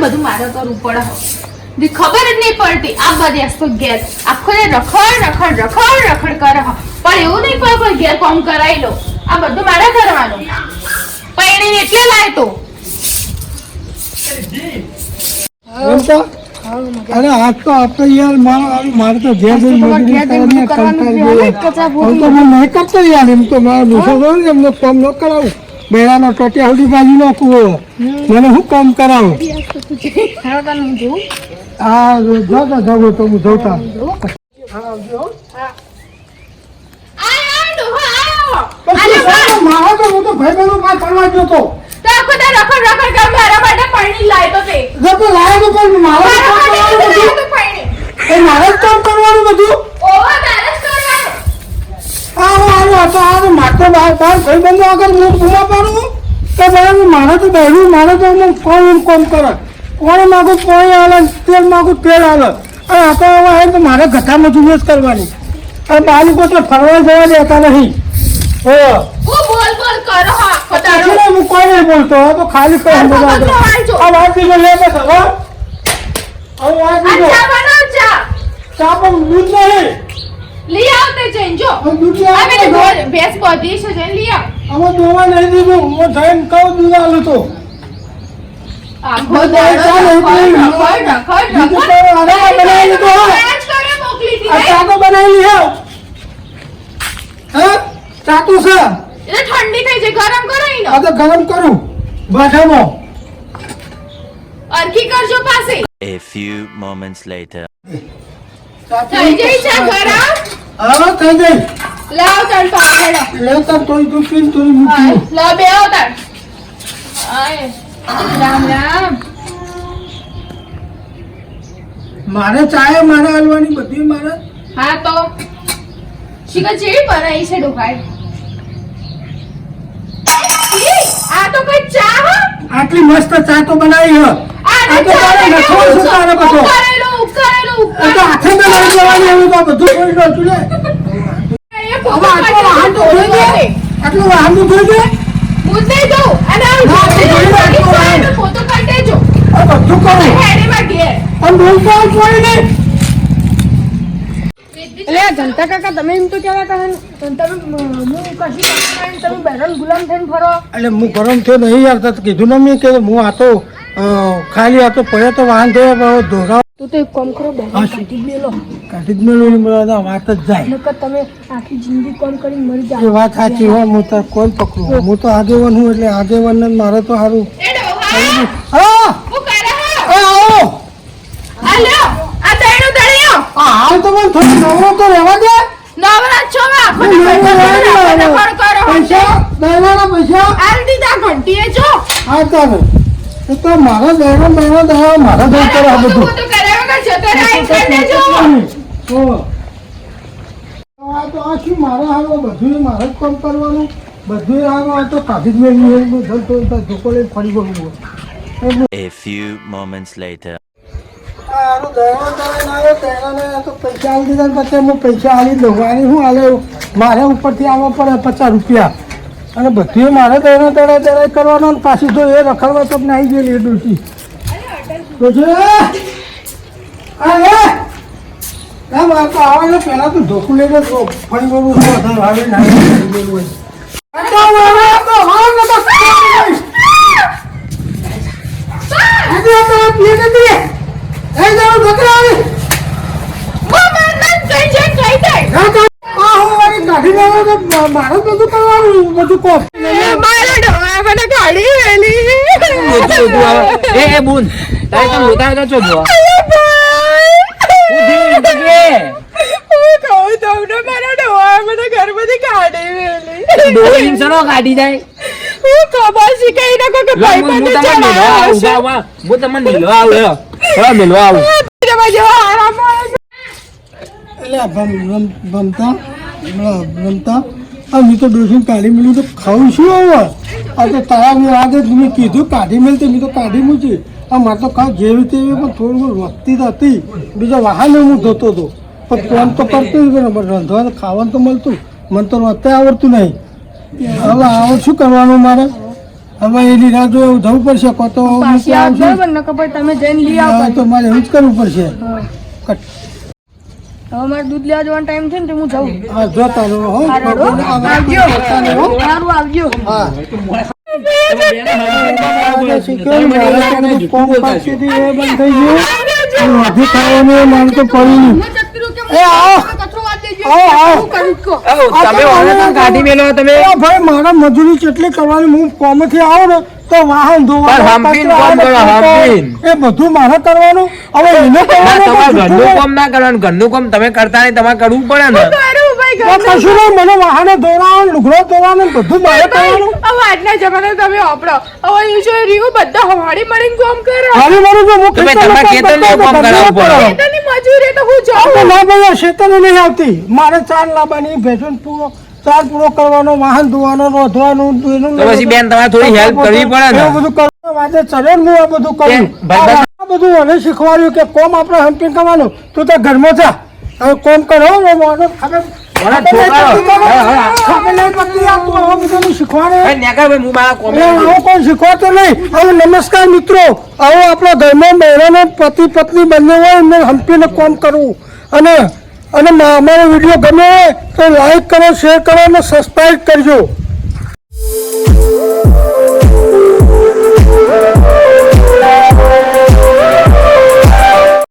બધું મારે કરવું પડે. ખબર જ નહીં પડતી, આ બધી આસ્તો ઘેર. આખો ને રખડ રખડ રખડ રખડ કરે. પણ એવું નહીં કોઈ કોઈ કામ કરાવી લો. આ બધું મારે કરવાનું એમ તો અરે આજ તો આપણે યાર મારે મારે તો ઘેર જઈને મજૂરી કરીને કંટાળી ગયો. હવે તો મેં નહીં કરતો યાર એમ તો મારો દુસરો હોય ને એમનો કામ ન કરાવું. બેડાનો ટોટિયા સુધી બાજુ નાખું હોય. મને શું કામ કરાવું? હા જોતા જો તો હું જોતા હા આવજો હો. મારો તો હું તો ભાઈબંધો પાસે ફરવા ગયો તો. દા રખડ રખડ કર મારા માટે પૈણી લાય તો તે. જો તો લાયો તો પણ મારા માટે કરવાનું લાય બધું તો પૈણી. એ મારે કામ કરવાનું બધું? ઓહો તારે કરવાનું. આવો આવો આ તો આ તો બહાર બહાર ભાઈબંધો આગળ હું બૂમા પાડું. તો બરાબર મારે તો બહેરું મારે તો હું કોણ કોમ કરે? કોણ માગું કોઈ આવે તેલ માગું તેલ આવે અને આ તો આવે તો મારે ગઠા મજૂરી જ કરવાની. અને તો ફરવા જવા દેતા નહીં. હું બોલ કરો આખો દાડો ને હું કોઈ નહીં બોલતો તો ખાલી કહી આખો બધા બધો વાંચો. આ વાત બીજો લે બસ હવે હવે વાત આ ચા બનાવ ચા ચા પણ દૂધ નહીં. લઈ આવતે જઈને જો. દૂધ આ લાવો પેલી ભેંસ બધી છે જઈને લઈ આવ. હવે દોવા નહીં દીધું. હું થઈને કહું દૂધ આલું તો. આખો દાડો આરામ બનાવી લીધો હો. મેચ કરે મોકલી હતી આ નહીં? ચા તો બનાવી હે. હે? તો છે. એટલે ઠંડી થઈ છે ગરમ કરો ઈનો. આ તો ગરમ કરું. ભાષામાં અરખી કરજો પાસે. A few moments later. થઈ જઈ છે ગરમ હા થઈ જઈ લાવ તણ પાછળ લાવ. તણ તોય તું પીન તોય મૂકી લાવ બે આવ તણ આય. રામ રામ. મારે ચાય મારે હાલવાની બધી મારે. હા તો. શિખર ચેવી બનાવી છે ડોકાઈ આ તો કઈ ચા હો? આટલી મસ્ત ચા તો બનાવી હો. આ તો તારે નખો કેવું છે તારે છે? બધો. ઉકાળેલો ઉકાળેલો આ તો હાથે બનાવી દેવાની એવું તો બધું કોઈ નહોતું લે હવે આટલો વાહન તો દે. આટલું વાહન તો ધોઈ દે. જો અને આ ના, ફોટો કાઢી દેજો. બધું કરું. પણ બોલતો કોઈ નહીં. એટલે આ જનતા કાકા તમે એમ તો કહેવા કહે તમે હું કશું તમે બહેરાન ગુલામ થઈને ફરો. એટલે હું ગરમ થયો નહીં યાર તો કીધું ને મેં કે હું આ તો ખાલી આ તો પડ્યો તો વાહન થયો પણ તું તો એક કામ કરો કાઢી જ મેલો. કાઢી જ મેળવી ને વાત જ જાય. નકર તમે આખી જિંદગી કામ કરીને મરી એ વાત સાચી હોય હું તો કોણ પકડું. હું તો આગેવાન હું એટલે આગેવાન ને મારે તો સારું હા. હું કરે હા? એ આવો! આ લ્યો આ દઈનું દળિયો આ હાલ તો મને થોડું નવરો તો રહેવા દે. નવરા છો માં આખો પૈસા દહેવાના પૈસા. આલ દીધા ઘંટીએ જો. હા ચાલો એ તો મારા દહેવા દહેવા દહેવા મારા દહેવા કરે આ બધું તો કરે વગર જતો રહે કરી દેજો હો. તો આ શું મારે હારો બધું મારે જ કામ કરવાનું? બધું હારો આ તો કાઢી જ મેળવી બધું તો તો ધોકો લઈને ફરી એટલે A few moments later. આ હારું દહેવા આવ્યો તેનાને તો પૈસા આલી દીધા ને પછી હું પૈસા આલી દઉં અને શું હાલે મારે ઉપરથી આવવા પડે પચાસ રૂપિયા. અને બધું તો આવી ગયેલી એ તો ધોકું લઈને આવે ને આવે ને ફરી વળું હોય. આ તો હવે આ તો હવે ને તો કાંઈ નહીં. આજે આ તો આ પીએ નથી. એ જાઓ ધોકરા આવી. મમ્મા નન કઈ જે કઈ દે આ તો આ હું વાળી કાઢી લેવા તો મા- મારે જ બધું કરવાનું બધું કોમ. મારા ડોહા મને કાઢી વેલી એ એ બુન તારે તમે ઉતાર તો છો જો હું કહું તમને મારા ડોહા મને ઘરમાંથી કાઢી જાય હું ખબર શીખાઈ નાખો કે ભાઈ હું મને હું તમને મિલવા આવું. હું તમને મિલવા આવું આવું આરામ મળે એટલે આ મેં તો ડોસીને કાઢી મળ્યું તો ખાવું શું હવે આ તો તારા આજે મેં કીધું કાઢી મેળ મેં તો કાઢી મૂકી. આ મારે તો કાં જેવી તેવી પણ થોડું ઘણું વધતી તો હતી. બીજા વાહન હું ધોતો હતો. પણ ફોન તો કરતું જ રંધવાનું ખાવાનું તો મળતું. મને તો રસ્તે આવડતું નહીં. હવે આવો શું કરવાનું મારે? હવે એની રાહ જો જવું પડશે. કો તો તમે જઈને લઈ આવો મારે એવું જ કરવું પડશે. હવે મારે દૂધ લેવા જવાનો ટાઈમ છે ને તો હું જાઉં. હા જોતા રહો હો? આવજો. સારું આવજો. હા. કોમ. તમે ઓને મેલો તમે. ભાઈ મારા મજૂરી કેટલી કરવાની હું કોમથી આવો ને તો વાહન ધોવાનું, એ બધું મારે કરવાનું? હવે એને કરવાનું તમારે ઘરનું કામ ના કરવાનું. ઘરનું કામ તમે કરતા નહીં તમારે કરવું પડે ને. કશું નહીં મને વાહને દોરાવાનું લુગડો ધોવાનું બધું મારે કરવાનું. હવે આજના જમાના તમે વાપરો. હવે એ જો રીવું બધા હવાડી મળીને કામ કરે. મારી મારું જો હું તો ભાઈ ખેતરનું તમારે કામ કામ કરાવવું પડે. ઘરનું મજૂરી તો હું જાઉં. ના ભાઈ આ નહીં આવતી. મારે ચાર લાવવાની ભેજન પૂરો ચાર પૂરો કરવાનો વાહન ધોવાનો રોધવાનું એનું તો પછી બેન તમારે થોડી હેલ્પ કરવી પડે ને. બધું વાતે ચડે ને હું આ બધું કરું. આ બધું મને શીખવાડ્યું કે કોમ આપણે હંપિંગ કરવાનું. તું તો ઘરમાં જા. હવે કોમ કરો મને ખબર. નમસ્કાર મિત્રો. આવો આપણા ઘરમાં બહેરાનો પતિ પત્ની બંને હોય એમને હંપીને કોમ કરવું અને અને અમારો વીડિયો ગમે તો લાઈક કરો શેર કરો અને સબસ્ક્રાઈબ કરજો.